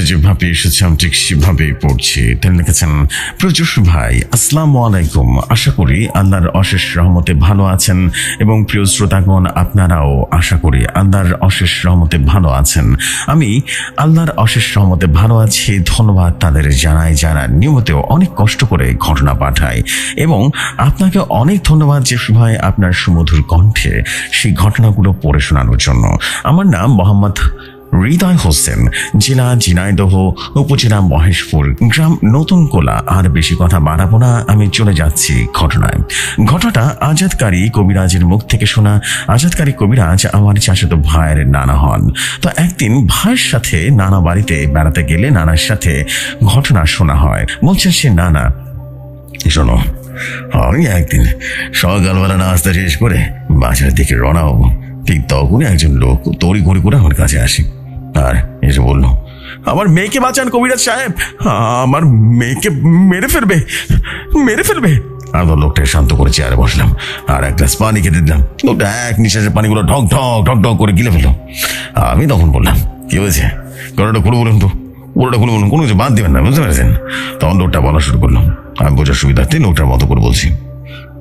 চিত্রটা যেভাবে এসেছে, আমি ঠিক সেভাবেই পড়ছি। তিনি লিখেছেন, প্রজুষ ভাই, আসসালাম আলাইকুম। আশা করি আল্লাহর অশেষ রহমতে ভালো আছেন এবং প্রিয় শ্রোতাগণ, আপনারাও আশা করি আল্লাহর অশেষ রহমতে ভালো আছেন। আমি আল্লাহর অশেষ রহমতে ভালো আছি। ধন্যবাদ তাদের জানাই, যারা নিয়মিত অনেক কষ্ট করে ঘটনা পাঠায়। এবং আপনাকে অনেক ধন্যবাদ যে ভাই, আপনার সুমধুর কণ্ঠে সেই ঘটনাগুলো পড়ে শোনানোর জন্য। আমার নাম মোহাম্মদ হৃদয় হোসেন জেলা ঝিনাইদহ উপজেলা মহেশপুর, গ্রাম নতুন কোলা। আর বেশি কথা বাড়াবো না, আমি চলে যাচ্ছি ঘটনায়। ঘটনাটা আজাদকারী কবিরাজের মুখ থেকে শোনা। আজাদকারী কবিরাজ আমার চাচাতো ভাইয়ের নানা হন। তো একদিন ভাইয়ের সাথে নানা বাড়িতে বেড়াতে গেলে নানার সাথে ঘটনা শোনা হয়। বলছেন সে, নানা, শোনো, আমি একদিন সকালবেলা নাস্তা শেষ করে বাজারের দিকে রওনা হব। ঠিক তখনই একজন লোক তড়ি ঘড়ি করে আমার কাছে আসে। আর এসে বলল, আমার মেয়েকে বাঁচান কবিরাজ সাহেব। আমার মেয়েকে মেরে ফেলবে মেরে ফেলবে। আমি তো লোকটাকে শান্ত করে চেয়ারে বসলাম আর এক গ্লাস পানি খেতে দিলাম। লোকটা এক নিঃশ্বাসের পানিগুলো ঢক ঢক ঢক ঢক করে গিলে ফেলল। আমি তখন বললাম, কি হয়েছে? গলাটা খুলে বলুন তো পুরোটা খুলে বলুন। কোনো কিছু বাদ দেবেন না, বুঝতে পেরেছেন? তখন লোকটা বলা শুরু করলাম আমি বোঝার সুবিধার্থে লোকটার মতো করে বলছি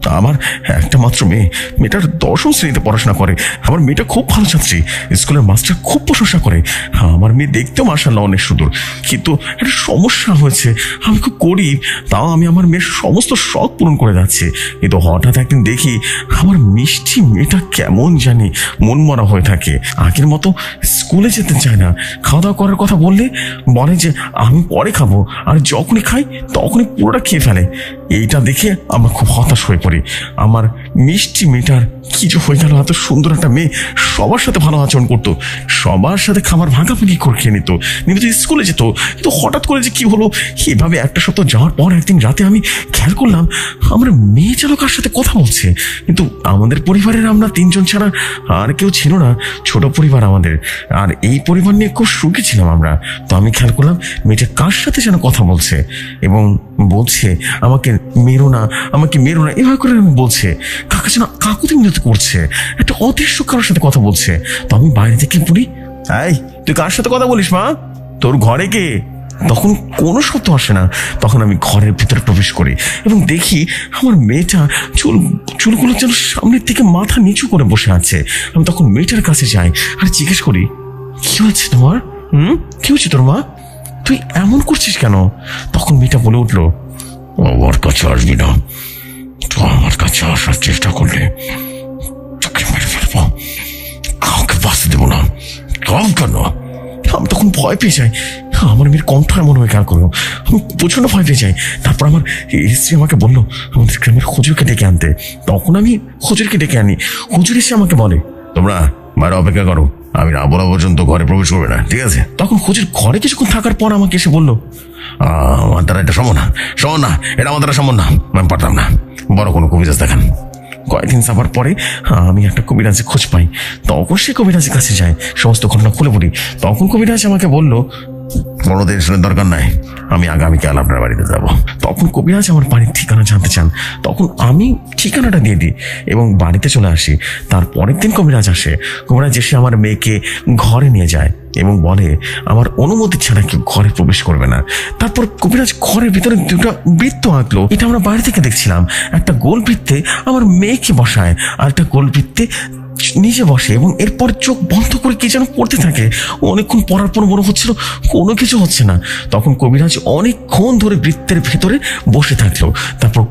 আমার একটা মাত্র মেয়ে। মেয়েটার দশম শ্রেণীতে পড়াশোনা করে। আমার মেয়েটা খুব ভালো ছাত্রী। স্কুলের মাস্টার খুব প্রশংসা করে। আমার মেয়ে দেখতেও মার্শাল্লাহ অনেক সুন্দর। কিন্তু একটা সমস্যা হয়েছে। আমি খুব গরিব। তাও আমি আমার মেয়ের সমস্ত শখ পূরণ করে যাচ্ছি। কিন্তু হঠাৎ একদিন দেখি আমার মিষ্টি মেয়েটা কেমন জানি মনমরা হয়ে থাকে। আগের মতো স্কুলে যেতে চায় না। খাওয়া দাওয়া করার কথা বললে বলে যে, আমি পরে খাব। আর যখনই খাই, তখনই পুরোটা খেয়ে ফেলে। এইটা দেখে আমরা খুব হতাশ হয়ে পড়ি। আমার মিষ্টি মেয়েটার কি যে হয়ে গেল, এত সুন্দর একটা মেয়ে। সবার সাথে ভালো আচরণ করতো। সবার সাথে খাবার ভাগাভাগি করে খেয়ে নিত। নিয়মিত স্কুলে যেত। কিন্তু হঠাৎ করে যে কি হলো, এভাবে একটা সপ্তাহ যাওয়ার পর একদিন রাতে আমি খেয়াল করলাম, আমার মেয়ে যেন কার সাথে কথা বলছে। কিন্তু আমাদের পরিবারের আমরা তিনজন ছাড়া আর কেউ ছিল না, ছোট পরিবার আমাদের। আর এই পরিবার নিয়ে খুব সুখী ছিলাম আমরা। তো আমি খেয়াল করলাম, মেয়েটা কার সাথে যেন কথা বলছে? এবং বলছে, আমাকে মেরো না, আমাকে মেরো না। এভাবে করে বলছে। কাকা যেন কাকুতি মিনতি করছে। একটা অদৃশ্য কারোর সাথে কথা বলছে। তো আমি বাইরে থেকে বলি। এই, তুই কার সাথে কথা বলিস, মা? তোর ঘরে কে? তখন কোনো শব্দ আসে না। তখন আমি ঘরের ভিতরে প্রবেশ করি এবং দেখি আমার মেয়েটা চুল, চুলগুলো যেন সামনের দিকে মাথা নিচু করে বসে আছে। আমি তখন মেয়েটার কাছে যাই আর জিজ্ঞেস করি, কি হয়েছে তোমার? হুম? কি হয়েছে তোর মা? তুই এমন করছিস কেন? তখন মেয়েটা বলে উঠল আমার কাছে আসবি না। তো আমার কাছে আসার চেষ্টা করলে তোকে মেরে ফেলব। কাউকে বাঁচতে দেবো না। কাউ কেন? আমি তখন ভয় পেয়ে যাই। আমার মেয়ের কণ্ঠ এমন হয়ে খেয়াল করল আমি প্রচণ্ড ভয় পেয়ে যাই। তারপর আমার স্ত্রী আমাকে বলল, আমাদের গ্রামের হুজুরকে ডেকে আনতে। তখন আমি হুজুরকে ডেকে আনি। হুজুর এসে আমাকে বলে, তোমরা বাইরে অপেক্ষা করো। আমি না বলা পর্যন্ত ঘরে প্রবেশ করবে না ঠিক আছে? তখন খোঁজের ঘরে কিছুক্ষণ থাকার পর আমাকে এসে বলল আমার দ্বারা এটা সম্ভব না। সম্ভব না এটা আমার দ্বারা সম্ভব না। আমি পারতাম না। বড় কোনো কবিরাজ দেখান। কয়েকদিন যাবার পরে আমি একটা কবিরাজের খোঁজ পাই। তখন সে কবিরাজের কাছে যায় সমস্ত ঘটনা খুলে পড়ি তখন কবিরাজ আমাকে বলল কোনো টেনশনের দরকার নাই। আমি আগামীকাল আপনার বাড়িতে যাব। তখন কবিরাজ আমার বাড়ির ঠিকানা জানতে চান। তখন আমি ঠিকানাটা দিয়ে দিই এবং বাড়িতে চলে আসি। তার পরের দিন কবিরাজ আসে। কবিরাজ এসে আমার মেয়েকে ঘরে নিয়ে যায় এবং বলে, আমার অনুমতি ছাড়া কেউ ঘরে প্রবেশ করবে না। তারপর কবিরাজ ঘরের ভিতরে দুটো বৃত্ত আঁকলো। এটা আমরা বাইরে থেকে দেখছিলাম। একটা গোল বৃত্তে আমার মেয়েকে বসায় আর একটা গোল বৃত্তে নিজে বসে এবং এরপর চোখ বন্ধ করে কে যেন পড়তে থাকে। অনেকক্ষণ পড়ার পর মনে হচ্ছিল কোনো কিছু হচ্ছে না। তখন কবিরাজ অনেকক্ষণ ধরে বৃত্তের ভেতরে বসে থাকল। তারপর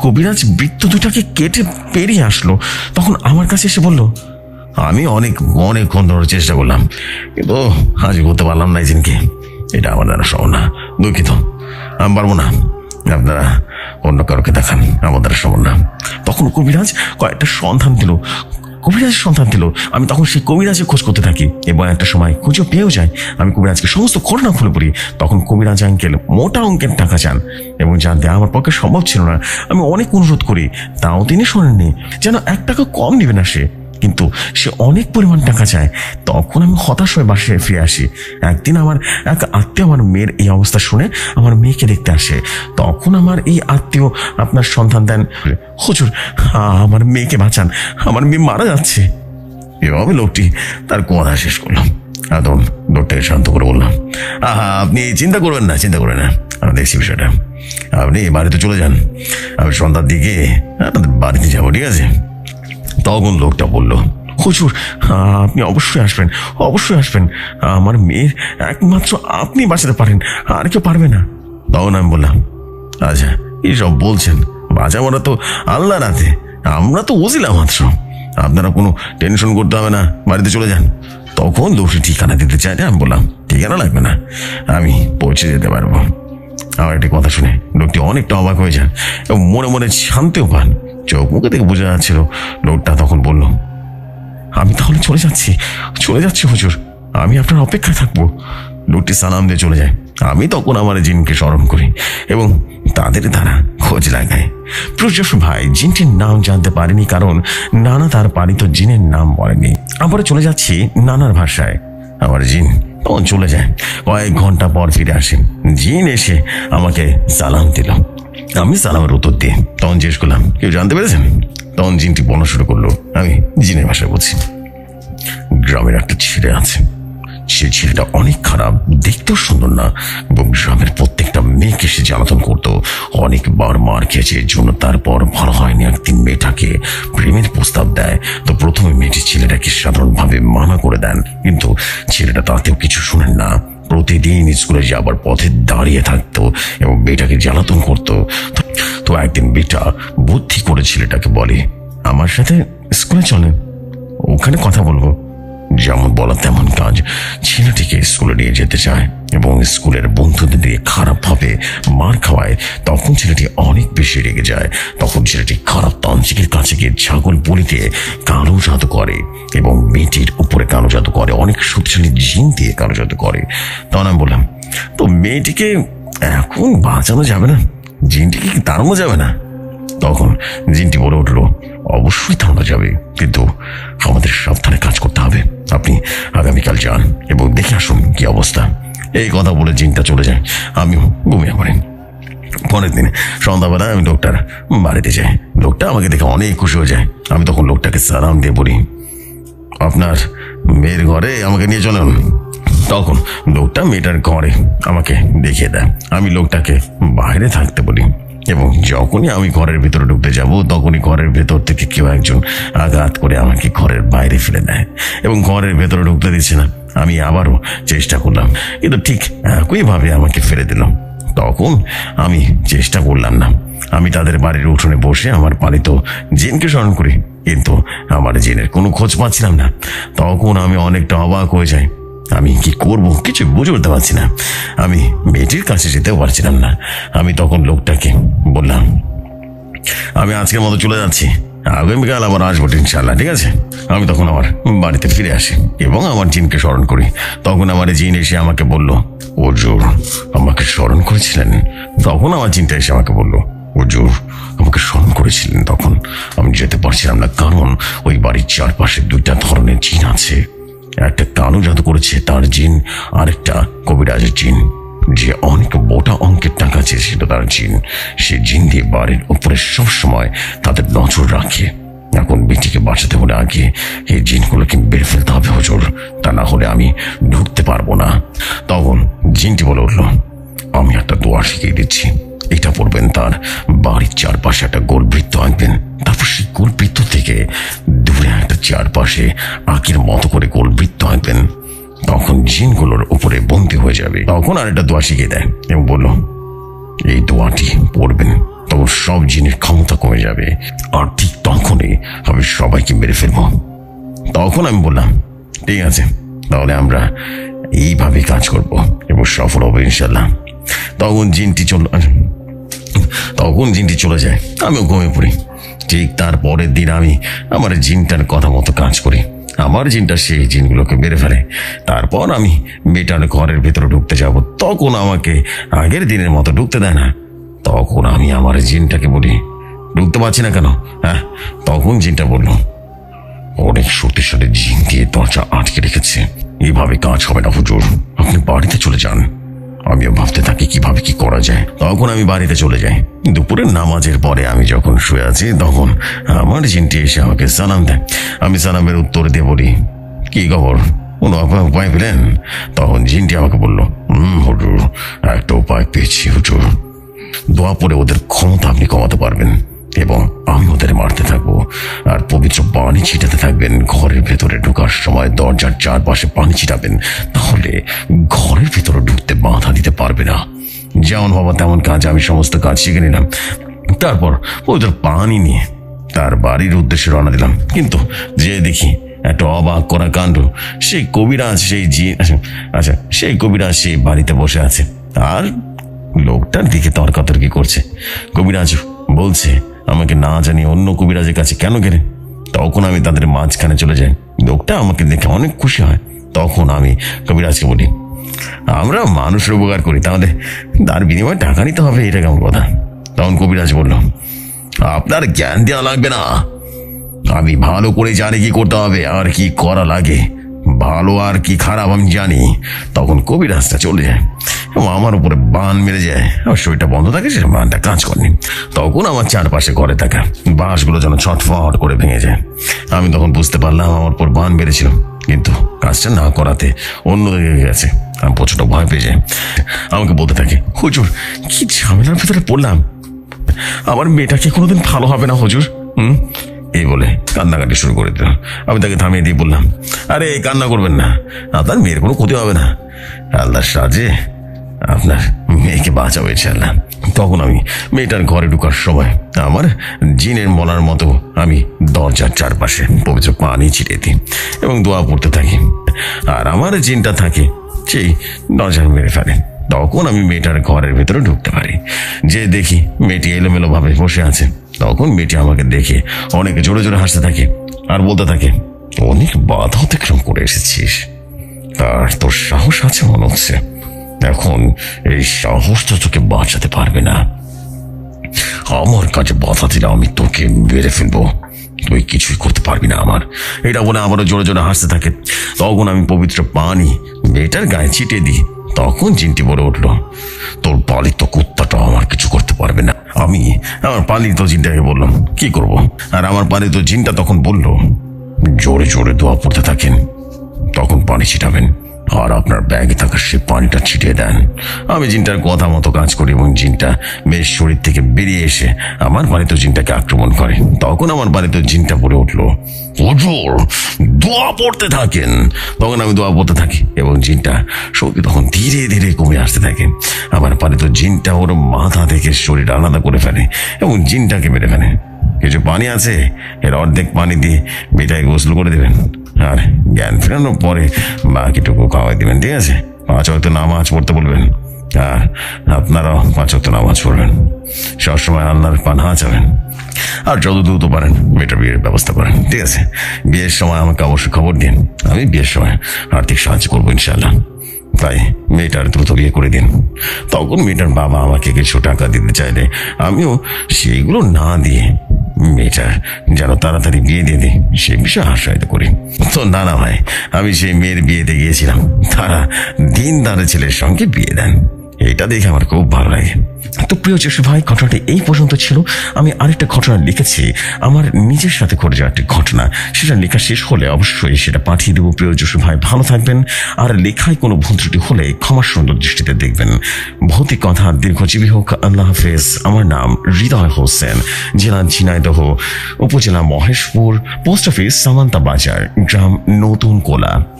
কবিরাজ বৃত্ত দুটাকে কেটে পেরিয়ে আসলো। তখন আমার কাছে এসে বলল, আমি অনেক, অনেকক্ষণ ধরে চেষ্টা করলাম। কিন্তু আজ করতে পারলাম না এজেনকে এটা আমার দ্বারা সহ না। দুঃখিত। আমি পারব না। আপনারা অন্য কারোকে দেখান। আমার দ্বারা সম্ভব না। তখন কবিরাজ কয়েকটা সন্ধান দিল। কবিরাজের সন্তান দিল আমি তখন সেই কবিরাজের খোঁজ করতে থাকি এবং একটা সময় খুঁজে পেয়েও যায় আমি কবিরাজকে সমস্ত ঘটনা খুলে পড়ি। তখন কবিরাজ আঙ্কেল মোটা অঙ্কের টাকা চান এবং যা দেওয়া আমার পক্ষে সম্ভব ছিল না। আমি অনেক অনুরোধ করি, তাও তিনি শোনেননি। যেন এক টাকা কম নেবে না সে। কিন্তু সে অনেক পরিমাণ টাকা চায়। তখন আমি হতাশ হয়ে বাসায় ফিরে আসি। একদিন আমার এক আত্মীয় আমার মেয়ের এই অবস্থা শুনে আমার মেয়েকে দেখতে আসে। তখন আমার এই আত্মীয় আপনার সন্ধান দেন। হুজুর, আমার মেয়েকে বাঁচান। আমার মেয়ে মারা যাচ্ছে। এভাবে লোকটি তার কথা শেষ করলাম। তখন লোকটাকে শান্ত করে বললাম, আহা, আপনি চিন্তা করবেন না, চিন্তা করবেন না। আমি দেখছি বিষয়টা। আপনি বাড়িতে চলে যান। আমি সন্ধ্যার দিকে আপনাদের বাড়িতে যাব, ঠিক আছে? তখন লোকটা বলল, হুজুর আপনি অবশ্যই আসবেন অবশ্যই আসবেন। আমার মেয়ের একমাত্র আপনি বাঁচাতে পারেন, আর কেউ পারবে না। তখন আমি বললাম আচ্ছা এইসব বলছেন বাঁচা মরা তো আল্লাহ রাতে, আমরা তো ওজিলাম মাত্র। আপনারা কোনো টেনশন করতে হবে না, বাড়িতে চলে যান। তখন লোকটি ঠিকানা দিতে চাইলে আমি বললাম, ঠিকানা লাগবে না, আমি পৌঁছে যেতে পারব। আমার একটি কথা শুনে লোকটি অনেকটা অবাক হয়ে যান এবং মনে মনে শান্তিও পান। চোখ মুখে থেকে বোঝা যাচ্ছিল, লোকটা তখন বলল, আমি তাহলে চলে যাচ্ছি চলে যাচ্ছি হুজুর। আমি আপনার অপেক্ষায় থাকব। লোকটি সালাম দিয়ে চলে যায়। আমি তখন আমার জিনকে স্মরণ করি এবং তাদের দ্বারা খোঁজ লাগাই। প্রজস ভাই, জিনটির নাম জানতে পারিনি কারণ নানা তার পালিত জিনের নাম বলেনি। আবার চলে যাচ্ছি নানার ভাষায়। আমার জিন তখন চলে যায়। কয়েক ঘণ্টা পর ফিরে আসেন জিন এসে আমাকে সালাম দিল। আমি সালামের উত্তর দিয়ে তখন জিজ্ঞেস করলাম, কেউ জানতে পেরেছেন? তখন জিনটি বলা শুরু করল। আমি জিনের ভাষায় বলছি, গ্রামের একটা ছেলে আছে। সে ছেলেটা অনেক খারাপ, দেখতেও সুন্দর না। এবং গ্রামের প্রত্যেকটা মেয়েকে সে জ্বালাতন করতো। অনেকবার মার খেয়েছে জন্য, তারপর ভালো হয়নি একদিন মেয়েটাকে। প্রেমের প্রস্তাব দেয়। তো প্রথমে মেয়েটি ছেলেটাকে সাধারণভাবে মানা করে দেন। কিন্তু ছেলেটা তাতেও কিছু শুনেন না। প্রতিদিন স্কুলে যাবার পথে দাঁড়িয়ে থাকতো এবং মেয়েটাকে জ্বালাতন করতো। তো- একদিন বেটা বুদ্ধি করে ছেলেটাকে বলে, আমার সাথে স্কুলে চলেন ওখানে কথা বলব। যেমন বলা তেমন কাজ। ছেলেটিকে স্কুলে নিয়ে যেতে চায় এবং স্কুলের বন্ধুদের দিয়ে খারাপভাবে মার খাওয়ায়, তখন ছেলেটি অনেক বেশি রেগে যায়। তখন ছেলেটি খারাপ তান্ত্রিকের কাছে গিয়ে ছাগল বলিতে কালো জাদু করে এবং মেয়েটির উপরে কালো জাদু করে, অনেক শক্তিশালী জিন দিয়ে কালো জাদু করে। তখন আমি বললাম, তো মেয়েটিকে এখন বাঁচানো যাবে না? জিনটিকে কি তাড়ানো যাবে না? তখন জিনটি বলে উঠল, অবশ্যই থামানো যাবে, কিন্তু আমাদের সাবধানে কাজ করতে হবে। আপনি আগামীকাল যান এবং দেখে আসুন কি অবস্থা। এই কথা বলে জিনটা চলে যায়। আমিও ঘুমিয়ে পড়েন পরের দিন সন্ধ্যাবেলা আমি লোকটার বাড়িতে যাই। লোকটা আমাকে দেখে অনেক খুশি হয়ে যায়। আমি তখন লোকটাকে সালাম দিয়ে বলি, আপনার মেয়ের ঘরে আমাকে নিয়ে চলেন তখন লোকটা মেয়েটার ঘরে আমাকে দেখিয়ে দেয়। আমি লোকটাকে বাইরে থাকতে বলি এবং যখনই আমি ঘরের ভিতরে ঢুকতে যাব, তখনই ঘরের ভেতর থেকে কেউ একজন আঘাত করে আমাকে ঘরের বাইরে ফেলে দেয় এবং ঘরের ভেতরে ঢুকতে দিচ্ছে না। আমি আবারও চেষ্টা করলাম, কিন্তু ঠিক একইভাবে আমাকে ফেলে দিলাম তখন আমি চেষ্টা করলাম না। আমি তাদের বাড়ির উঠোনে বসে আমার পালিত জিনকে স্মরণ করি, কিন্তু আমার জিনের কোনো খোঁজ পাচ্ছিলাম না। তখন আমি অনেকটা অবাক হয়ে যাই। আমি কি করব কিছু বুঝে উঠতে পারছি না। আমি মেয়েটির কাছে যেতেও পারছিলাম না। আমি তখন লোকটাকে বললাম। আমি আজকের মতো চলে যাচ্ছি। আগামীকাল আবার আসব ইনশাল্লাহ ঠিক আছে? আমি তখন আমার বাড়িতে ফিরে আসি এবং আমার জিনকে স্মরণ করি। তখন আমার জিন এসে আমাকে বলল ওজোর আমাকে স্মরণ করেছিলেন? তখন আমার জিনটা এসে আমাকে বলল ওজোর আমাকে স্মরণ করেছিলেন তখন। আমি যেতে পারছিলাম না, কারণ ওই বাড়ির চারপাশে দুইটা ধরনের জিন আছে। একটা কালো জাদু করেছে তার জিন, আরেকটা কবিরাজের জিন। যে অনেক মোটা অঙ্কের টাকা চেয়েছিল তার জিন, সে জিন দিয়ে বাড়ির উপরে সবসময় তাদের নজর রাখে। এখন বেটিকে বাঁচাতে হলে আগে এই জিনগুলোকে বের ফেলতে হবে, হজুর। তা না হলে আমি ঢুকতে পারব না। তখন জিনটি বলে উঠল, আমি একটা দোয়া শিখিয়ে দিচ্ছি। এটা পড়বেন তার বাড়ির চারপাশে একটা গোলবৃত্ত আঁকবেন তারপর সেই গোলবৃত্ত থেকে দূরে একটা চারপাশে আঁকের মতো করে গোলবৃত্ত আঁকবেন তখন জিনগুলোর উপরে বন্দি হয়ে যাবে। তখন আর একটা দোয়া শিখিয়ে দেয় এবং বলল, এই দোয়াটি পড়বেন তখন সব জিনের ক্ষমতা কমে যাবে। আর ঠিক তখনই আমি সবাইকে মেরে ফেলব। তখন আমি বললাম, ঠিক আছে, তাহলে আমরা এইভাবে কাজ করব এবং সফল হব ইনশাল্লাহ তখন জিনটি চল, তখন জিনটি চলে যায়। আমিও ঘুমিয়ে পড়ি। ঠিক তার পরের দিন আমি আমার জিনটার কথা মতো কাজ করি। আমার জিনটা সেই জিনগুলোকে মেরে ফেলে। তারপর আমি মেয়েটার ঘরের ভেতরে ঢুকতে যাব। তখন আমাকে আগের দিনের মতো ঢুকতে দেয় না। তখন আমি আমার জিনটাকে বলি, ঢুকতে পারছি না কেন? হ্যাঁ তখন জিনটা বলল, অনেক শক্তিশালী জিন দিয়ে দরজা আটকে রেখেছে। এভাবে কাজ হবে না হুজুর। আপনি বাড়িতে চলে যান। আমিও ভাবতে থাকি কীভাবে কি করা যায়। তখন আমি বাড়িতে চলে যাই। দুপুরের নামাজের পরে আমি যখন শুয়ে আছি, তখন আমার জিনটি এসে আমাকে সালাম দেয়। আমি সালামের উত্তর দিয়ে বলি, কি খবর? কোনো উপায়- পেলেন? তখন জিনটি আমাকে বলল হুম হুটুর একটা উপায় পেয়েছি হুটুর দোয়া পরে ওদের ক্ষমতা আপনি কমাতে পারবেন। এবং আমি ওদের মারতে থাকব। আর পবিত্র পানি ছিটাতে থাকবেন। ঘরের ভেতরে ঢোকার সময় দরজার চারপাশে পানি ছিটাবেন। তাহলে ঘরের ভেতরে ঢুকতে বাধা দিতে পারবে না। যেমন বাবা, তেমন কাজ। আমি সমস্ত কাজ শিখে নিলাম। তারপর ওদের পানি নিয়ে তার বাড়ির উদ্দেশ্যে রওনা দিলাম। কিন্তু যে দেখি একটা অবাক করা কাণ্ড। সেই কবিরাজ, সেই জি আচ্ছা সেই কবিরাজ সেই বাড়িতে বসে আছে। আর লোকটার দিকে তর্কাতর্কি করছে। কবিরাজ বলছে আমাকে না জানিয়ে অন্য কবিরাজের কাছে কেন গেলে? তখন আমি তাদের মাঝখানে চলে যাই। লোকটা আমাকে দেখে অনেক খুশি হয়। তখন আমি কবিরাজকে বলি, আমরা মানুষের উপকার করি, তাহলে তার বিনিময়ে টাকা নিতে হবে, এটা কেমন কথা? তখন কবিরাজ বলল, আপনার জ্ঞান দেওয়া লাগবে না। আমি ভালো করে জানি কি করতে হবে, আর কি করা লাগে। ভালো আর কি খারাপ আমি জানি। তখন কবিরাজটা চলে যায় এবং আমার উপরে বান মেরে যায়। আমার শরীরটা বন্ধ থাকে, সে বানটা কাজ করেনি। তখন আমার চারপাশে ঘরে থাকা বাঁশগুলো যেন ছটফট করে ভেঙে যায়। আমি তখন বুঝতে পারলাম আমার উপর বান মেরেছিল। কিন্তু কাজটা না করাতে অন্য দিকে গেছে। আমি প্রচণ্ড ভয় পেয়ে যাই। আমাকে বলতে থাকে, হুজুর, কি ঝামেলার ভেতরে পড়লাম? আমার মেয়েটাকে কোনোদিন ভালো হবে না হুজুর? হুম? এই বলে কান্নাকাটি শুরু করে দিল। আমি তাকে থামিয়ে দিয়ে বললাম, আরে, এই কান্না করবেন না। আপনার মেয়ের কোনো ক্ষতি হবে না। আল্লাহর সাজে আপনার মেয়েকে বাঁচাবো ইনশাল্লাহ তখন আমি মেয়েটার ঘরে ঢুকার সময় আমার জিনের মলার মতো আমি দরজার চারপাশে পবিত্র পানি ছিটিয়ে দিই এবং দোয়া পড়তে থাকি। আর আমার জিনটা থাকে সেই দরজা মেরে ফেলে। তখন আমি মেয়েটার ঘরের ভেতরে ঢুকতে পারি। যে দেখি মেয়েটি এলোমেলো ভাবে বসে আছে। তখন মেয়েটি আমাকে দেখে অনেক জোরে জোরে হাসতে থাকে আর বলতে থাকে, অনেক বাধা অতিক্রম করে এসেছিস। তার তোর সাহস আছে মনে হচ্ছে। এখন এই সাহসটা তোকে বাঁচাতে পারবে না। আমার কাছে বাধা দিলে আমি তোকে মেরে ফেলব। তুই কিছুই করতে পারবি না আমার। এটা বলে আবারও জোরে জোরে হাসতে থাকে। তখন আমি পবিত্র পানি মেয়েটার গায়ে ছিটিয়ে দিই। তখন জিনটি বলে উঠল, তোর পালিত আমি আমার পালিত জিনটাকে বললাম, কি করব? আর আমার পালিত জিনটা তখন বলল, জোরে জোরে দোয়া পড়তে থাকেন, তখন পানি ছিটাবেন। আর আপনার ব্যাগে থাকা সে পানিটা ছিটিয়ে দেন। আমি জিনটার কথা মতো কাজ করি এবং জিনটা বেশ শরীর থেকে বেরিয়ে এসে আমার বাড়িতে জিনটাকে আক্রমণ করে। তখন আমার বাড়িতে জিনটা পড়ে উঠল। হুজুর, দোয়া পড়তে থাকেন। তখন আমি দোয়া পড়তে থাকি এবং জিনটা শক্তি তখন ধীরে ধীরে কমে আসতে থাকে। আমার বাড়িতে জিনটা ওর মাথা থেকে শরীর আলাদা করে ফেলে এবং জিনটাকে মেরে ফেলে। কিছু পানি আছে? এর অর্ধেক পানি দিয়ে মেয়েটাকে গোসল করে দেবেন। আর জ্ঞান ফেরানোর পরে বাকিটুকু খাওয়াই দেবেন, ঠিক আছে? পাঁচ হয়তো নামাজ পড়তে বলবেন। আর আপনারাও পাঁচ হয়তো নামাজ পড়বেন। সবসময় আল্লাহর পানা চাবেন। আর যত দ্রুত পারেন মেয়েটার বিয়ের ব্যবস্থা করেন, ঠিক আছে? বিয়ের সময় আমাকে অবশ্যই খবর দিন। আমি বিয়ের সময় আর্থিক সাহায্য করব ইনশাল্লাহ তাই মেয়েটার দ্রুত বিয়ে করে দিন। তখন মেয়েটার বাবা আমাকে কিছু টাকা দিতে চাইলে আমিও সেইগুলো না দিয়ে মেয়েটার যেন তাড়াতাড়ি বিয়ে দিয়ে দিই সে বিষয়ে আশ্রয়িত করি। তো না না ভাই, আমি সেই মেয়ের বিয়েতে গিয়েছিলাম। তারা দিন দাঁড়ে ছেলের সঙ্গে বিয়ে দেন। এটা দেখে আমার খুব ভালো লাগে। তো প্রিয় যশু ভাই, ঘটনাটি এই পর্যন্ত ছিল। আমি আরেকটা ঘটনা লিখেছি। আমার নিজের সাথে ঘটে যাওয়া একটি ঘটনা। সেটা লেখা শেষ হলে অবশ্যই সেটা পাঠিয়ে দেবো। প্রিয় যশু ভাই, ভালো থাকবেন। আর লেখায় কোনো ভুল ত্রুটি হলে ক্ষমা সুন্দর দৃষ্টিতে দেখবেন। ভৌতিক কথা দীর্ঘজীবী হোক। আল্লাহ হাফেজ। আমার নাম হৃদয় হোসেন। জেলা ঝিনাইদহ, উপজেলা মহেশপুর, পোস্ট অফিস সামান্তা বাজার, গ্রাম নতুন কোলা।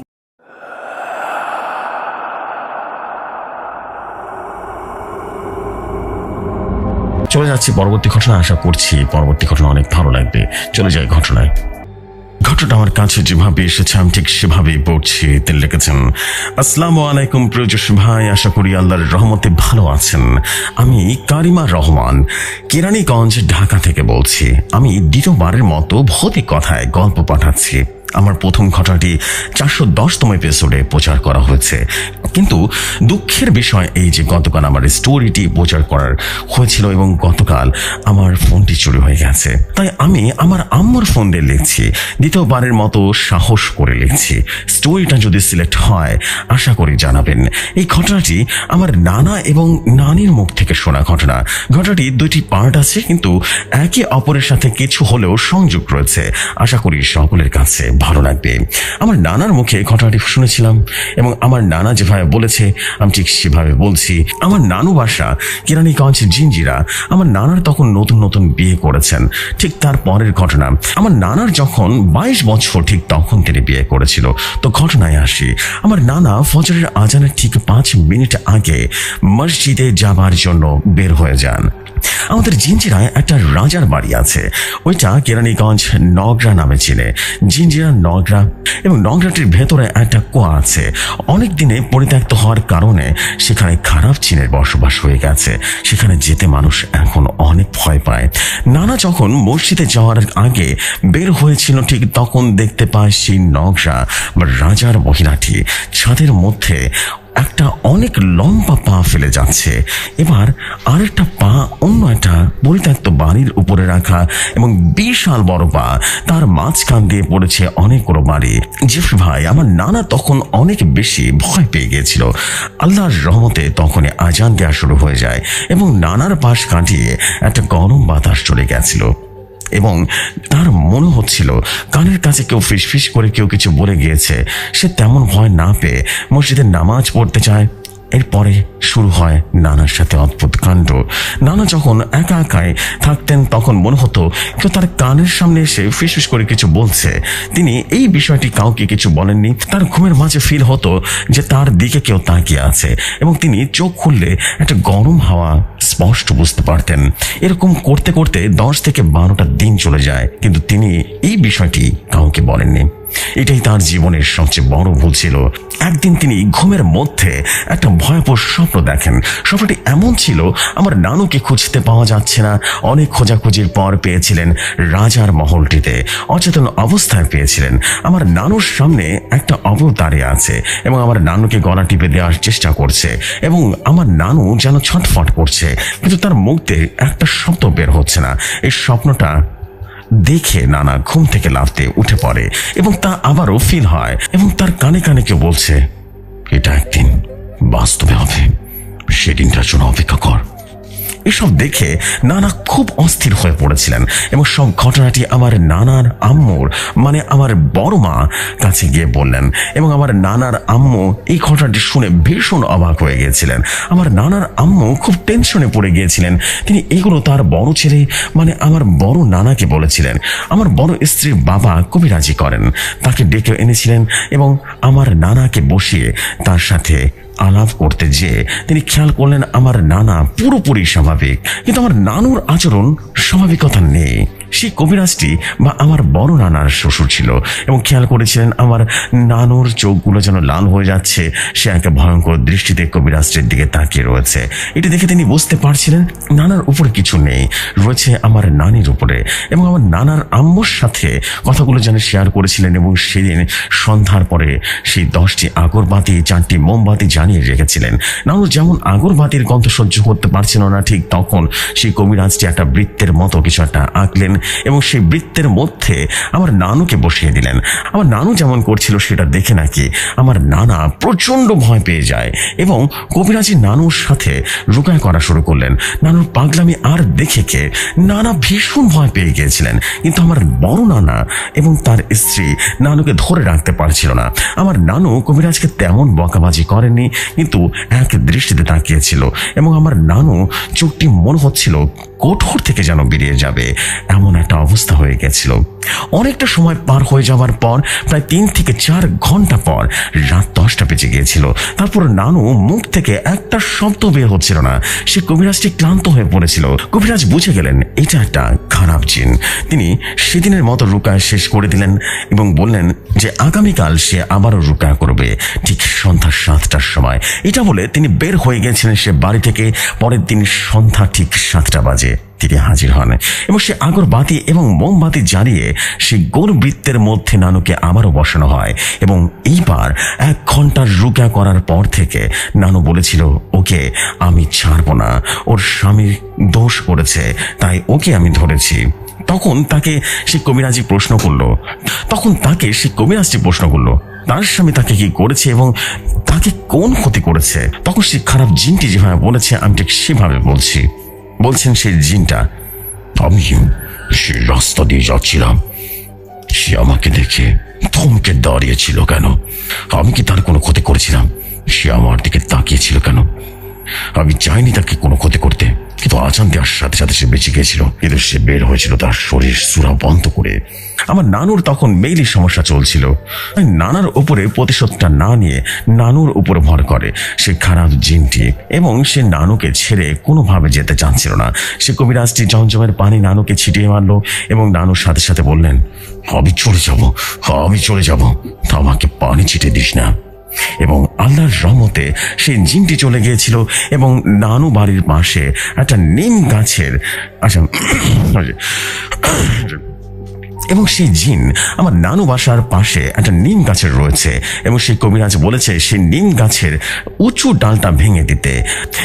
চলে যাচ্ছি, পরবর্তী ঘটনা আশা করছি পরবর্তী ঘটনা অনেক ভালো লাগবে। চলে যাই ঘটনায়। ঘটনাটা আমার কাছে যেভাবে এসেছে, আমি ঠিক সেভাবেই পড়ছি। তিনি লিখেছেন, আসসালাম আলাইকুম প্রিয় ভাই, আশা করি আল্লাহর রহমতে ভালো আছেন। আমি কারিমা রহমান, কেরানীগঞ্জ, ঢাকা থেকে বলছি। আমি দ্বিতীয়বারের মতো ভৌতিক কথায় গল্প পাঠাচ্ছি। আমার প্রথম ঘটনাটি চারশো দশতম এপিসোডে প্রচার করা হয়েছে। কিন্তু দুঃখের বিষয় এই যে গতকাল আমার স্টোরিটি প্রচার করার হয়েছিল এবং গতকাল আমার ফোনটি চুরি হয়ে গেছে। তাই আমি আমার আম্মুর ফোন দিয়ে লিখছি, দ্বিতীয়বারের মতো সাহস করে লিখছি। স্টোরিটা যদি সিলেক্ট হয়, আশা করি জানাবেন। এই ঘটনাটি আমার নানা এবং নানির মুখ থেকে শোনা ঘটনা। ঘটনাটি দুইটি পার্ট আছে, কিন্তু একে অপরের সাথে কিছু হলেও সংযোগ রয়েছে। আশা করি সকলের কাছে ভালো লাগবে। আমার নানার মুখে ঘটনাটি শুনেছিলাম এবং আমার নানা যেভাবে বলেছে, আমি ঠিক সেভাবে বলছি। আমার নানু বাসা, কেরানীগঞ্জ জিঞ্জিরা, আমার নানার তখন নতুন নতুন বিয়ে করেছেন। ঠিক তার পরের ঘটনা। আমার নানার যখন বাইশ বছর, ঠিক তখন তিনি বিয়ে করেছিল। তো ঘটনায় আসি। আমার নানা ফজরের আজানের ঠিক পাঁচ মিনিট আগে মসজিদে যাবার জন্য বের হয়ে যান। আমাদের জিঞ্জিরায় একটা রাজার বাড়ি আছে। ওইটা কেরানীগঞ্জ নগরা নামে চিনে। জিঞ্জিরা নগরা এবং নগরাটির ভেতরে একটা কুয়া আছে। অনেক দিনে পরিত্যক্ত হওয়ার কারণে সেখানে খারাপ চিনের বসবাস হয়ে গেছে। সেখানে যেতে মানুষ এখন অনেক ভয় পায়। নানা যখন মসজিদে যাওয়ার আগে বের হয়েছিল ঠিক তখন দেখতে পায় সেই নগরা বা রাজার মহিলাটি। ছাদের মধ্যে একটা অনেক লম্বা পা ফেলে যাচ্ছে। এবার আরেকটা পা অন্য একটা পরিত্যক্ত বাড়ির উপরে রাখা এবং বিশাল বড় পা, তার মাঝখান দিয়ে পড়েছে অনেকগুলো বাড়ি জিফ ভাই, আমার নানা তখন অনেক বেশি ভয় পেয়ে গিয়েছিল। আল্লাহর রহমতে তখনই আজান দেওয়া শুরু হয়ে যায় এবং নানার পাশ কাটিয়ে একটা গরম বাতাস চলে গেছিল। এবং তার মনে হচ্ছিল, কানের কাছে কেউ ফিসফিস করে কেউ কিছু বলে গিয়েছে। সে তেমন ভয় না পেয়ে মসজিদে নামাজ পড়তে চায়। এরপরে শুরু হয় নানার সাথে অদ্ভুত কাণ্ড। নানা যখন একা একাই থাকতেন, তখন মনে হতো কেউ তার কানের সামনে এসে ফিসফিস করে কিছু বলছে। তিনি এই বিষয়টি কাউকে কিছু বলেননি। তার ঘুমের মাঝে ফিল হতো যে তার দিকে কেউ তাকিয়ে আছে এবং তিনি চোখ খুললে একটা গরম হাওয়া স্পষ্ট বুঝতে পারতেন। এরকম করতে করতে দশ থেকে বারোটা দিন চলে যায়, কিন্তু তিনি এই বিষয়টি কাউকে বলেননি। এটাই তার জীবনের সবচেয়ে বড় ভুল ছিল। একদিন তিনি ঘুমের মধ্যে একটা ভয়াবহ স্বপ্ন দেখেন। স্বপ্নটি এমন ছিল, আমার নানুকে খুঁজতে পাওয়া যাচ্ছে না। অনেক খোঁজাখুঁজির পর পেয়েছিলেন রাজার মহলটিতে। অচেতন অবস্থায় পেয়েছিলেন। আমার নানুর সামনে একটা অবয়ব দাঁড়িয়ে আছে এবং আমার নানুকে গলা টিপে দেওয়ার চেষ্টা করছে এবং আমার নানু যেন ছটফট করছে, কিন্তু তার মুখ দিয়ে একটা শব্দ বের হচ্ছে না। এই স্বপ্নটা দেখে নানা ঘুম থেকে লাফতে উঠে পড়ে এবং তা আবারও ফিল হয় এবং তার কানে কানে কেউ বলছে, এটা একদিন বাস্তবে হবে। সেদিনটার জন্য অপেক্ষা কর। এসব দেখে নানা খুব অস্থির হয়ে পড়েছিলেন এবং সব ঘটনাটি আমার নানার আম্মুর মানে আমার বড় মা কাছে গিয়ে বললেন এবং আমার নানার আম্মু এই ঘটনাটি শুনে ভীষণ অবাক হয়ে গিয়েছিলেন। আমার নানার আম্মু খুব টেনশনে পড়ে গিয়েছিলেন। তিনি এগুলো তার বড় ছেলে মানে আমার বড় নানাকে বলেছিলেন। আমার বড় স্ত্রীর বাবা কবিরাজি করেন। তাকে ডেকে এনেছিলেন এবং আমার নানাকে বসিয়ে তার সাথে আলাপ করতে যেয়ে তিনি খেয়াল করলেন আমার নানা পুরোপুরি স্বাভাবিক। কিন্তু আমার নানুর আচরণ স্বাভাবিকতা নেই। সেই কবিরাজটি বা আমার বড় নানার শ্বশুর ছিল এবং খেয়াল করেছিলেন আমার নানুর চোখগুলো যেন লাল হয়ে যাচ্ছে, সে একটা ভয়ঙ্কর দৃষ্টিতে কবিরাজটির দিকে তাকিয়ে রয়েছে। এটি দেখে তিনি বুঝতে পারছিলেন নানার উপরে কিছু নেই, রয়েছে আমার নানির উপরে এবং আমার নানার আম্মুর সাথে কথাগুলো যেন শেয়ার করেছিলেন এবং সেদিন সন্ধ্যার পরে সেই দশটি আগরবাতি, চারটি মোমবাতি জ্বালিয়ে রেখেছিলেন। নানু যেমন আগরবাতির গন্ধ সহ্য করতে পারছিল না, ঠিক তখন সেই কবিরাজটি একটা বৃত্তের মতো কিছু একটা আঁকলেন এবং সেই বৃত্তের মধ্যে আমার নানুকে বসিয়ে দিলেন। আমার নানু যেমন করছিল সেটা দেখে নাকি আমার নানা প্রচণ্ড ভয় পেয়ে যায় এবং কবিরাজি নানুর সাথে রুকায় করা শুরু করলেন। নানুর পাগলামি আর দেখে কে নানা ভীষণ ভয় পেয়ে গিয়েছিলেন। কিন্তু আমার বড় নানা এবং তার স্ত্রী নানুকে ধরে রাখতে পারছিল না। আমার নানু কবিরাজকে তেমন বকাবাজি করেননি কিন্তু এক দৃষ্টিতে তাকিয়েছিল এবং আমার নানু চোখটি মনে হচ্ছিল কঠোর থেকে যেন বেরিয়ে যাবে, এমন একটা অবস্থা হয়ে গেছিল। অনেকটা সময় পার হয়ে যাওয়ার পর, প্রায় তিন থেকে চার ঘণ্টা পর রাত দশটা বেজে গিয়েছিল। তারপর নানু মুখ থেকে একটা শব্দ বের হচ্ছিল না। সে কবিরাজটি ক্লান্ত হয়ে পড়েছিল। কবিরাজ বুঝে গেলেন, এটা একটা খারাপ জিন। তিনি সেদিনের মতো রুকায় শেষ করে দিলেন এবং বললেন যে, আগামীকাল সে আবারও রুকা করবে, ঠিক সন্ধ্যা সাতটার সময়। এটা বলে তিনি বের হয়ে গেছিলেন সে বাড়ি থেকে। পরের দিন সন্ধ্যা ঠিক সাতটা বাজে। তিনি হাজির হন। এবং সে আগরবাতি এবং মোমবাতি জ্বালিয়ে সে গোল বৃত্তের মধ্যে নানুকে আবারও বসানো হয়। এবং এইবার এক ঘণ্টার রুকা করার পর থেকে নানু বলেছিল, ওকে আমি ছাড়বো না। ওর স্বামী দোষ করেছে তাই ওকে আমি ধরেছি। তখন তাকে সে কবিরাজি প্রশ্ন করল। তখন তাকে সে কবিরাজটি প্রশ্ন করল, তার স্বামী তাকে কি করেছে এবং তাকে কোন ক্ষতি করেছে? তখন সে খারাপ জিনটি যেভাবে বলেছে, আমি ঠিক সেভাবে বলছি। বলছেন সেই জিনটা আমি সে রাস্তা দিয়ে যাচ্ছিলাম। সে আমাকে দেখে থমকে দাঁড়িয়েছিল কেন? আমি কি তার কোনো ক্ষতি করেছিলাম? সে আমার দিকে তাকিয়েছিল কেন? আমি চাইনি তাকে কোনো ক্ষতি করতে। কিন্তু আচান দেওয়ার সাথে সাথে সে বেঁচে গিয়েছিল কিন্তু সে বের হয়েছিল, তার শরীর সুরা বন্ধ করে। আমার নানুর তখন মেইলি সমস্যা চলছিল। নানার উপরে প্রতিশোধটা না নিয়ে নানুর উপর ভর করে। সে খারাপ জিনটি এবং সে নানুকে ছেড়ে কোনোভাবে যেতে চাচ্ছিল না। সে কবিরাজটি জমজমের পানি নানুকে ছিটিয়ে মারলো এবং নানুর সাথে সাথে বললেন, আমি চলে যাব, আমি চলে যাব। আমাকে পানি ছিটিয়ে দিস না। এবং আল্লাহর রহমতে সেই জিনটি চলে গিয়েছিল এবং নানু বাড়ির পাশে একটা নিম গাছের আচ্ছা এবং সেই জিন আমার নানু বাসার পাশে একটা নিম গাছের রয়েছে এবং সেই কবিরাজ বলেছে সেই নিম গাছের উঁচু ডালটা ভেঙে দিতে।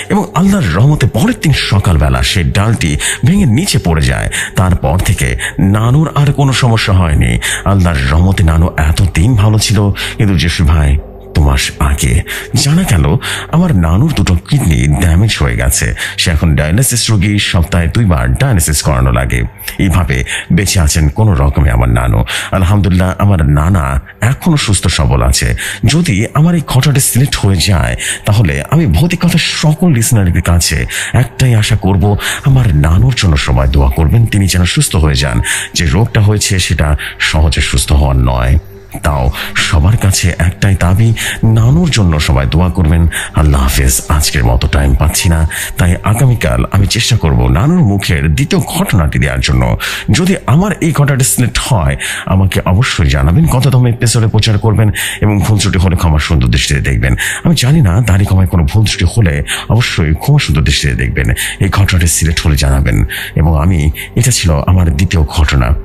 এবং আল্লাহর রহমতে পরের দিন সকালবেলা সেই ডালটি ভেঙে নিচে পড়ে যায়। তারপর থেকে নানুর আর কোনো সমস্যা হয়নি। আল্লাহর রহমতে নানু এতদিন ভালো ছিল। কিন্তু যেসু ভাই মাস আগে। জানা গেল, আমার নানুর দুটো কিডনি ড্যামেজ হয়ে গেছে। সে এখন ডায়ালিসিস রোগী, সপ্তাহে দুইবার ডায়ালিসিস করানো লাগে। এইভাবে বেঁচে আছেন কোনো রকমে আমার নানু। আলহামদুলিল্লাহ, আমার নানা এখনও সুস্থ সবল আছে। যদি আমার এই ঘটনাটা সিলেক্ট হয়ে যায়, তাহলে আমি ভৌতিকতার সকল লিসনারের কাছে একটাই আশা করব, আমার নানুর জন্য সবাই দোয়া করবেন, তিনি যেন সুস্থ হয়ে যান। যে রোগটা হয়েছে, সেটা সহজে সুস্থ হওয়ার নয়। তাও সবার কাছে একটাই দাবি, নানুর জন্য সবাই দোয়া করবেন। আল্লাহ হাফেজ, আজকের মতো টাইম পাচ্ছি না। তাই আগামীকাল আমি চেষ্টা করব নানুর মুখের দ্বিতীয় ঘটনাটি দেওয়ার জন্য। যদি আমার এই ঘটনাটি সিলেক্ট হয়, আমাকে অবশ্যই জানাবেন কততম এপিসোডে প্রচার করবেন এবং ভুল ত্রুটি হলে ক্ষমা সুন্দর দৃষ্টিতে দেখবেন। আমি জানি না, দাড়ি কমায় কোনো ভুল ত্রুটি হলে অবশ্যই ক্ষমা সুন্দর দৃষ্টিতে দেখবেন। এই ঘটনাটি সিলেক্ট হলে জানাবেন। এবং আমি, এটা ছিল আমার দ্বিতীয় ঘটনা।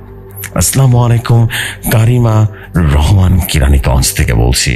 আসসালামু আলাইকুম কারিমা রহমান কিরানীগঞ্জ থেকে বলছি।